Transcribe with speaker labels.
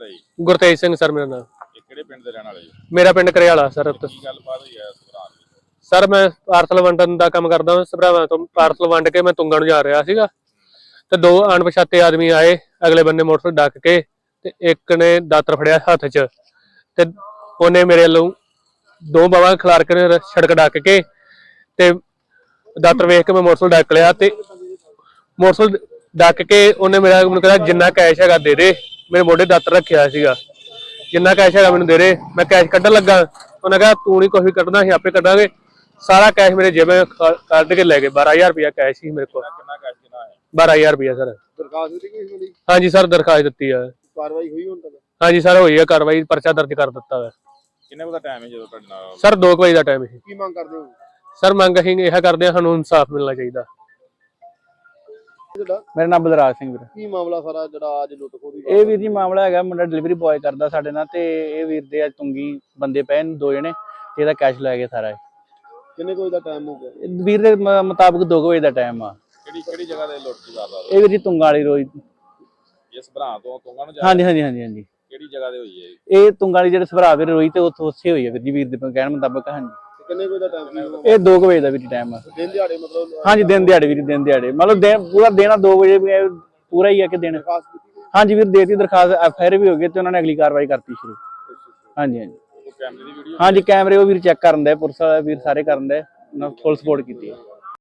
Speaker 1: ਤੁਹਾਡਾ ਜੀ?
Speaker 2: ਗੁਰਤੇਜ ਸਿੰਘ ਸਰ ਮੇਰਾ ਨਾਮ।
Speaker 1: ਇਹ ਕਿਹੜੇ ਪਿੰਡ ਦੇ ਰਹਿਣ ਵਾਲੇ ਜੀ?
Speaker 2: ਮੇਰਾ ਪਿੰਡ ਕਰਿਆਲਾ ਸਰ
Speaker 1: ਕੀ ਗੱਲਬਾਤ ਹੋਈ ਹੈ ਇਸ ਦੌਰਾਨ
Speaker 2: ਸਰ ਮੈਂ ਪਾਰਸਲ ਵੰਡਣ ਦਾ ਕੰਮ ਕਰਦਾ ਹਾਂ ਸਭਰਾਵਾਂ ਤੋਂ ਪਾਰਸਲ ਵੰਡ ਕੇ ਮੈਂ ਤੁੰਗਾ ਨੂੰ ਜਾ ਰਿਹਾ ਸੀਗਾ। ਤੇ ਦੋ ਅਣਪਛਾਤੇ ਆਦਮੀ ਆਏ ਅਗਲੇ ਬੰਨੇ ਮੋਟਰਸਾਈਕਲ ਡੱਕ ਕੇ ਤੇ ਇੱਕ ਨੇ ਦਾਤਰ ਫੜਿਆ ਹੱਥ 'ਚ ਤੇ ਉਹਨੇ ਮੇਰੇ ਵੱਲੋਂ ਦੋ ਬਾਵਾਂ ਖਿਲਾਰ ਕੇ ਸੜਕ ਡੱਕ ਕੇ ਤੇ ਦਾਤਰ ਵੇਖ ਕੇ ਮੈਂ ਮੋਟਰਸਾਈਕਲ ਡੱਕ ਲਿਆ ਤੇ ਮੋਟਰਸਾਈਕਲ ਡੱਕ ਕੇ ਉਹਨੇ ਮੇਰਾ ਮੈਨੂੰ ਕਹਿੰਦਾ ਜਿੰਨਾ ਕੈਸ਼ ਹੈਗਾ ਦੇ ਦੇ। ਮੇਰੇ ਮੋਢੇ ਦਾਤਰ ਰੱਖਿਆ ਸੀਗਾ। ਜਿੰਨਾ ਕੈਸ਼ ਹੈਗਾ ਮੈਨੂੰ ਦੇ ਦੇ। ਮੈਂ ਕੈਸ਼ ਕੱਢਣ ਲੱਗਾ। ਉਹਨੇ ਕਿਹਾ ਤੂੰ ਨਹੀਂ ਵੀ ਕੱਢਣਾ ਅਸੀਂ ਆਪੇ ਕੱਢਾਂਗੇ। ਸਾਰਾ ਕੈਸ਼ ਮੇਰੇ ਜੇਬੇ ਕੱਢ ਕੇ ਲੈ ਗਏ। 12000 ਰੁਪਇਆ ਕੈਸ਼ ਸੀ ਮੇਰੇ ਕੋਲ।
Speaker 1: ਕਿੰਨਾ ਕੈਸ਼ ਕਿੰਨਾ ਹੈ
Speaker 2: 12000 ਰੁਪਇਆ ਸਰ।
Speaker 3: ਦਰਖਾਸਤ ਦਿੱਤੀ ਗਈ ਸੀ
Speaker 2: ਹਾਂਜੀ ਸਰ ਦਰਖਾਸਤ ਦਿੱਤੀ ਆ।
Speaker 3: ਕਾਰਵਾਈ ਹੋਈ ਹੁਣ ਤੱਕ?
Speaker 2: ਹਾਂਜੀ ਸਰ ਹੋਈ ਆ। ਕਾਰਵਾਈ ਪਰਚਾ ਦਰਜ ਕਰ ਦਿੱਤਾ ਹੈ
Speaker 1: ਕਿੰਨੇ ਕੁ ਦਾ ਟਾਈਮ ਹੈ ਜਦੋਂ ਤੁਹਾਡੇ ਨਾਲ?
Speaker 2: ਸਰ 2 ਵਜੇ ਦਾ ਟਾਈਮ ਹੈ
Speaker 3: ਕੀ ਮੰਗ ਕਰਦੇ ਹੋ?
Speaker 2: ਸਰ ਮੰਗ ਅਸੀਂ ਇਹ ਕਰਦੇ ਹਾਂ ਸਾਨੂੰ ਇਨਸਾਫ ਮਿਲਣਾ ਚਾਹੀਦਾ।
Speaker 3: ਤੁਹਾਡਾ?
Speaker 4: ਮੇਰਾ ਨਾਮ ਬਲਰਾਜ ਸਿੰਘ ਵੀਰ।
Speaker 3: ਕੀ ਮਾਮਲਾ ਸਾਰਾ ਜਿਹੜਾ ਅੱਜ ਲੁੱਟ ਖੋਹ ਦੀ
Speaker 4: ਇਹ ਵੀਰ ਜੀ ਮਾਮਲਾ ਹੈਗਾ ਮੁੰਡਾ ਡਿਲੀਵਰੀ ਬॉय ਕਰਦਾ ਸਾਡੇ ਨਾਲ ਤੇ ਇਹ ਵੀਰ ਦੇ ਅੱਜ ਤੁੰਗੀ ਬੰਦੇ ਪਏ ਨੇ ਦੋ ਜਣੇ ਤੇ ਇਹਦਾ ਕੈਸ਼ ਲੈ ਗਏ ਸਾਰਾ।
Speaker 3: ਕਿੰਨੇ ਕੋਈ ਦਾ ਟਾਈਮ ਹੋ ਗਿਆ?
Speaker 4: ਇਹ ਵੀਰ ਦੇ ਮ- ਮੁਤਾਬਕ 2 ਵਜੇ ਦਾ ਟਾਈਮ ਆ।
Speaker 1: ਕਿਹੜੀ ਕਿਹੜੀ ਜਗ੍ਹਾ ਤੇ ਲੁੱਟ ਦੀ ਵਾਰਦਾਤ
Speaker 4: ਇਹ ਵੀਰ ਜੀ ਤੁੰਗਾ ਵਾਲੀ ਰੋਜ਼?
Speaker 1: ਇਸ ਭਰਾ ਤੋਂ ਤੁੰਗਾ ਨੂੰ ਜਾ
Speaker 4: ਹਾਂਜੀ ਹਾਂਜੀ ਹਾਂਜੀ ਹਾਂਜੀ।
Speaker 1: ਕਿਹੜੀ ਜਗ੍ਹਾ ਤੇ ਹੋਈ ਹੈ ਇਹ?
Speaker 4: ਇਹ ਤੁੰਗਾ ਵਾਲੀ ਜਿਹੜੇ ਸਭਰਾ ਵੀਰ ਰੋਈ ਤੇ ਉੱਥੇ ਉੱਥੇ ਹੋਈ ਹੈ ਵੀਰ ਜੀ ਵੀਰ ਦੇ ਕਹਿਣ ਮੁਤਾਬਕ ਹਾਂਜੀ।
Speaker 3: ਕਿੰਨੇ ਕੋਈ ਦਾ ਟਾਈਮ
Speaker 4: ਇਹ 2 ਵਜੇ ਦਾ ਵੀਰ ਟਾਈਮ ਆ।
Speaker 3: ਦਿਨ ਦਿਹਾੜੇ ਮਤਲਬ
Speaker 4: ਹਾਂਜੀ ਦਿਨ ਦਿਹਾੜੇ ਵੀਰ ਦਿਨ ਦਿਹਾੜੇ। ਮਤਲਬ ਦਿਨ ਪੂਰਾ ਦੇਣਾ 2 ਵਜੇ ਵੀ ਇਹ ਪੂਰਾ ਹੀ ਆ ਕਿ ਦਿਨ। ਹਾਂਜੀ ਵੀਰ ਦੇਤੀ ਦਰਖਾਸਤ ਐਫ ਆਰ ਵੀ ਹੋ ਗਈ ਤੇ ਉਹਨਾਂ ਨੇ ਅਗਲੀ ਕਾਰਵਾਈ ਕਰਤੀ ਸ਼ੁਰੂ। ਹਾਂਜੀ ਹਾਂਜੀ।
Speaker 1: ਕੈਮਰੇ ਦੀ ਵੀਡੀਓ
Speaker 4: ਹਾਂਜੀ ਕੈਮਰੇ ਉਹ ਵੀਰ ਚੈੱਕ ਕਰਨ ਦੇ ਪੁਲਿਸ ਵਾਲੇ ਵੀਰ ਸਾਰੇ ਕਰਨ ਦੇ ਉਹਨਾਂ ਫੁੱਲ ਸਪੋਰਟ ਕੀਤੀ। ਹੈ